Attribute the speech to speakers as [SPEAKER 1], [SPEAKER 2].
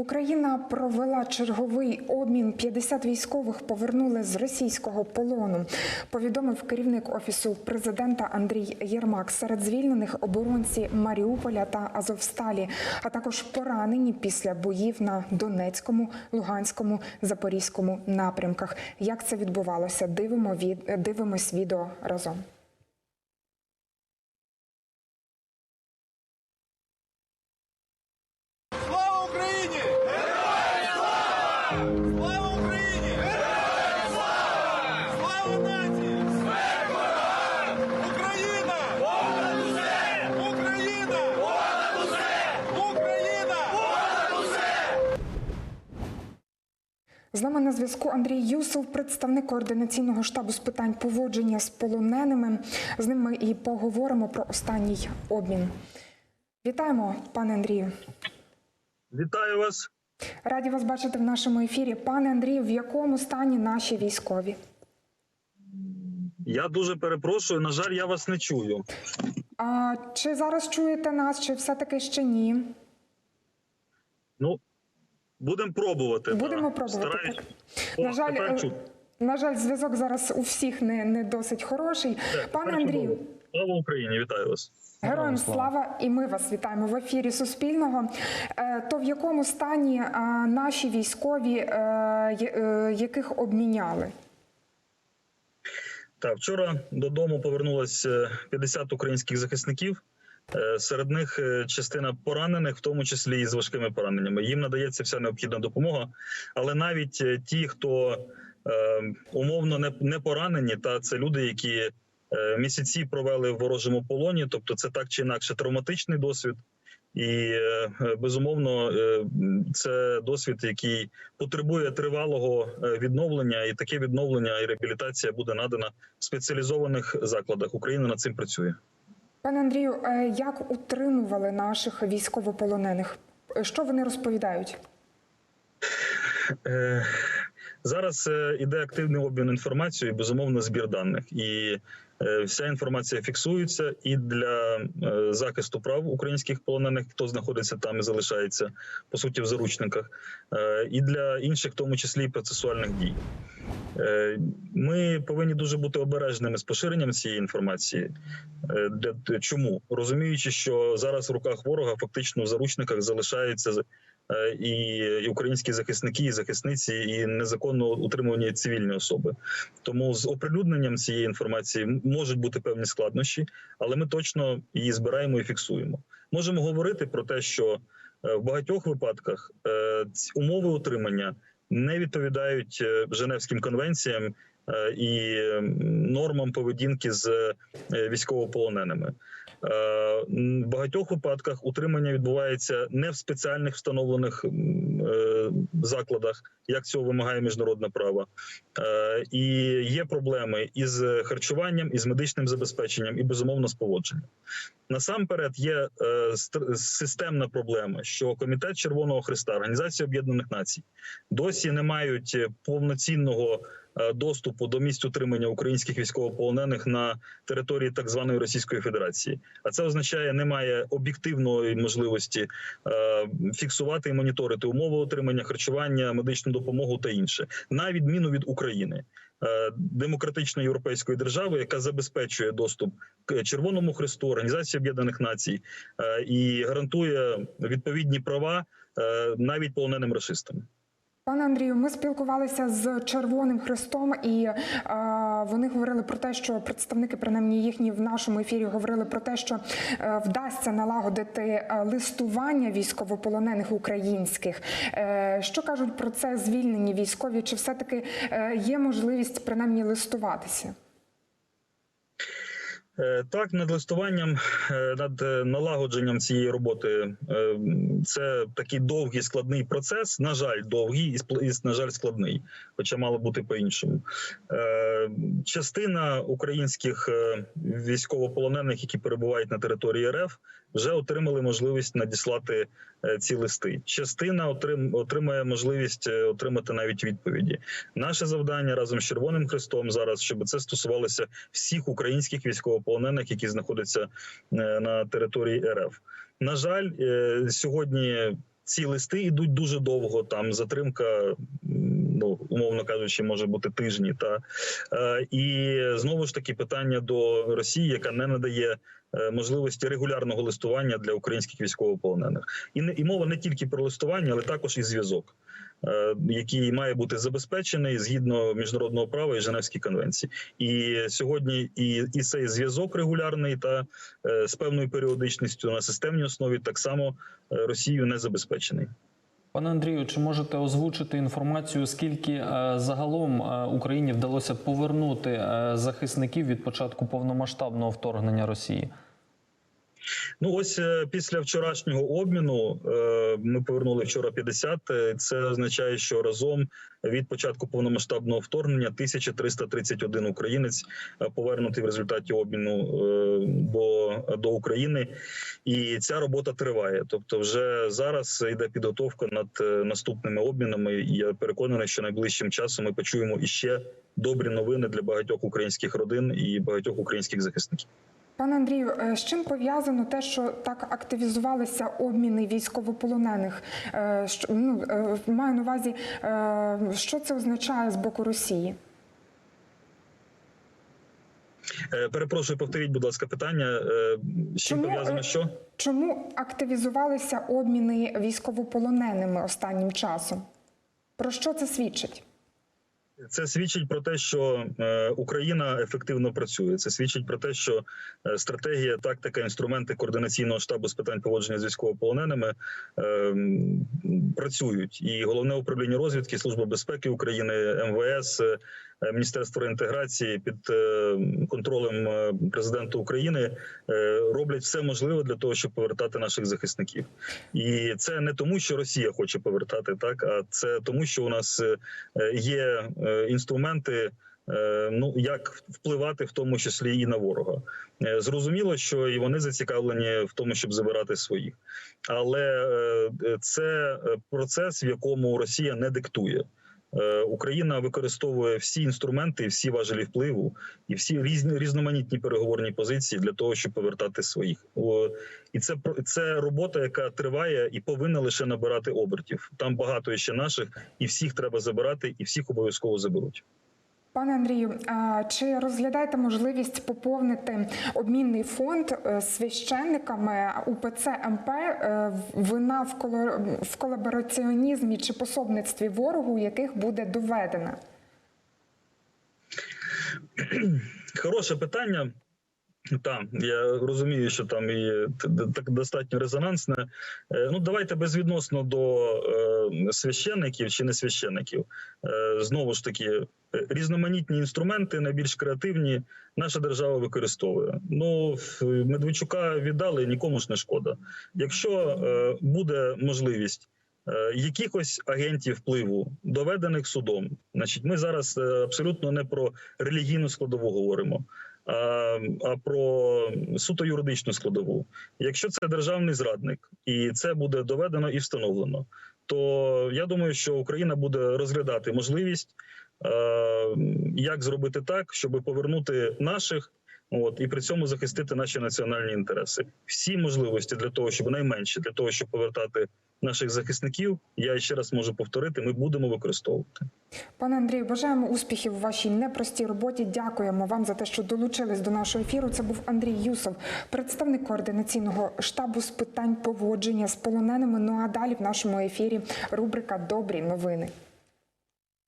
[SPEAKER 1] Україна провела черговий обмін. 50 військових повернули з російського полону. Повідомив керівник офісу президента Андрій Єрмак. Серед звільнених оборонці Маріуполя та Азовсталі, а також поранені після боїв на Донецькому, Луганському, Запорізькому напрямках. Як це відбувалося? Дивимо від дивимось відео разом.
[SPEAKER 2] Слава Україні! Героям слава! Україні! Героям слава! Слава нації! Смерть ворогам! Україна! Понад усе! Україна! Понад усе! Україна! Понад усе!
[SPEAKER 1] З нами на зв'язку Андрій Юсов, представник координаційного штабу з питань поводження з полоненими. З ним ми і поговоримо про останній обмін. Вітаємо, пане Андрію.
[SPEAKER 3] Вітаю вас.
[SPEAKER 1] Раді вас бачити в нашому ефірі. Пане Андрію, в якому стані наші військові?
[SPEAKER 3] Я дуже перепрошую. На жаль, я вас не чую.
[SPEAKER 1] А чи зараз чуєте нас, чи все-таки ще ні?
[SPEAKER 3] Ну, будемо пробувати.
[SPEAKER 1] Будемо
[SPEAKER 3] да.
[SPEAKER 1] пробувати.
[SPEAKER 3] Стараюсь.
[SPEAKER 1] Так.
[SPEAKER 3] О,
[SPEAKER 1] На жаль, е, на жаль, зв'язок зараз у всіх не, не досить хороший.
[SPEAKER 3] Так,
[SPEAKER 1] Пане Андрію.
[SPEAKER 3] Слава Україні, вітаю вас.
[SPEAKER 1] Героям слава і ми вас вітаємо в ефірі Суспільного. Е, То в якому стані е, наші військові, е, яких обміняли?
[SPEAKER 3] Так, вчора додому повернулось е, 50 українських захисників. Серед них частина поранених, в тому числі і з важкими пораненнями. Їм надається вся необхідна допомога. Але навіть ті, хто е, умовно не, не поранені, та це люди, які місяці провели в ворожому полоні, тобто це так чи інакше травматичний досвід. І е, е, безумовно, е, це досвід, який потребує тривалого е, відновлення, і таке відновлення і реабілітація буде надана в спеціалізованих закладах. Україна над цим працює.
[SPEAKER 1] Пане Андрію, е, як утримували наших військовополонених? Е, Що вони розповідають?
[SPEAKER 3] Зараз е, іде активний обмін інформацією, безумовно, збір даних, і е, вся інформація фіксується і для е, захисту прав українських полонених, хто знаходиться там і залишається по суті в заручниках, і для інших, в тому числі процесуальних дій. Ми повинні дуже бути обережними з поширенням цієї інформації. Чому розуміючи, що зараз в руках ворога фактично в заручниках залишаються е, і і українські захисники, і захисниці, і незаконно утримувані цивільні особи. Тому з оприлюдненням цієї інформації можуть бути певні складнощі, але ми точно її збираємо і фіксуємо. Можемо говорити про те, що е, в багатьох випадках е, умови утримання не відповідають е, Женевським конвенціям е, і е, нормам поведінки з е, військовополоненими. Е, В багатьох випадках утримання відбувається не в спеціальних встановлених е, закладах, як цього вимагає міжнародне право. Е, І є проблеми із харчуванням, із медичним забезпеченням, і безумовно з поводженням. Насамперед є системна проблема, що комітет Червоного Христа, Організація Об'єднаних Націй, досі не мають повноцінного доступу до місць утримання українських військовополонених на території так званої Російської Федерації. А це означає, немає об'єктивної можливості е, фіксувати і моніторити умови отримання, харчування, медичну допомогу та інше, на відміну від України. е, Демократичної європейської держави, яка забезпечує доступ к Червоному Христу, Організації Об'єднаних Націй е, і гарантує відповідні права е, навіть полоненим расистам.
[SPEAKER 1] Пане Андрію, ми спілкувалися з Червоним Христом, і е, вони говорили про те, що представники, принаймні їхні в нашому ефірі, говорили про те, що е, вдасться налагодити е, листування військовополонених українських. Е, що кажуть про це звільнені військові? Чи все таки е, є можливість принаймні листуватися?
[SPEAKER 3] Е, Так, над листуванням, е, над е, налагодженням цієї роботи це такий довгий складний процес. На жаль, довгий і на жаль, складний, хоча мало бути по-іншому. Е, Частина українських військовополонених, які перебувають на території РФ, вже отримали можливість надіслати ці листи. Частина отрим, отримає можливість е, отримати навіть відповіді. Наше завдання разом з Червоним Хрестом зараз, щоб це стосувалося всіх українських військовополонених, які знаходяться е, на території РФ. На жаль, е, сьогодні ці листи йдуть дуже довго. Там затримка, ну умовно кажучи, може бути тижні. Та е, і знову ж таки питання до Росії, яка не надає. е, Можливості регулярного листування для українських військовополонених, і не і мова не тільки про листування, але також і зв'язок, е, який має бути забезпечений згідно міжнародного права і Женевської конвенції. І сьогодні і, і цей зв'язок регулярний та з певною періодичністю на системній основі так само Росією не забезпечений.
[SPEAKER 4] Пане Андрію, чи можете озвучити інформацію, скільки е, загалом е, Україні вдалося повернути е, захисників від початку повномасштабного вторгнення Росії?
[SPEAKER 3] Ну ось е, після вчорашнього обміну е, ми повернули вчора 50. Е, Це означає, що разом від початку повномасштабного вторгнення 1331 українець повернутий в результаті обміну до, до України, і ця робота триває. Тобто, вже зараз йде підготовка над наступними обмінами. І я переконаний, що найближчим часом ми почуємо іще добрі новини для багатьох українських родин і багатьох українських захисників.
[SPEAKER 1] Пане Андрію, е, з чим пов'язано те, що так активізувалися обміни військовополонених? Е, Ну, е, маю на увазі, що це означає з боку Росії?
[SPEAKER 3] Перепрошую, повторіть, будь ласка, питання. З чим пов'язано що?
[SPEAKER 1] Чому активізувалися обміни військовополоненими останнім часом? Про що це свідчить?
[SPEAKER 3] Це свідчить про те, що е, Україна ефективно працює. Це свідчить про те, що е, стратегія, тактика, інструменти координаційного штабу з питань поводження з військовополоненими е, працюють. І головне управління розвідки, служба безпеки України, МВС, Міністерство реінтеграції під контролем президента України роблять все можливе для того, щоб повертати наших захисників. І це не тому, що Росія хоче повертати, так а це тому, що у нас є інструменти. е, Ну як впливати в тому числі і на ворога, Е, зрозуміло, що і вони зацікавлені в тому, щоб забирати своїх, але е, це е, процес, в якому Росія не диктує. Е, Україна використовує всі інструменти, всі важелі впливу і всі різні різноманітні переговорні позиції для того, щоб повертати своїх. І це це робота, яка триває і повинна лише набирати обертів. Там багато ще наших, і всіх треба забирати, і всіх обов'язково заберуть.
[SPEAKER 1] Пане Андрію, чи розглядаєте можливість поповнити обмінний фонд е, священниками УПЦ МП е, вина в колабораціонізмі чи пособництві ворогу, яких буде доведена?
[SPEAKER 3] Хороше питання. Так, я розумію, що там і так достатньо резонансне. Е, Ну давайте безвідносно до е, священників чи не священників. Е, знову ж таки, різноманітні інструменти, найбільш креативні, наша держава використовує. Ну Медведчука віддали, нікому ж не шкода. Якщо буде можливість. Якихось агентів впливу доведених судом, значить, ми зараз абсолютно не про релігійну складову говоримо, а, а про суто юридичну складову. Якщо це державний зрадник, і це буде доведено і встановлено, то я думаю, що Україна буде розглядати можливість, е, як зробити так, щоб повернути наших. От і при цьому захистити наші національні інтереси. Всі можливості для того, щоб найменше для того, щоб повертати наших захисників, я ще раз можу повторити, ми будемо використовувати.
[SPEAKER 1] Пане Андрію, бажаємо успіхів у вашій непростій роботі. Дякуємо вам за те, що долучились до нашого ефіру. Це був Андрій Юсов, представник координаційного штабу з питань поводження з полоненими. Ну а далі в нашому ефірі рубрика Добрі новини.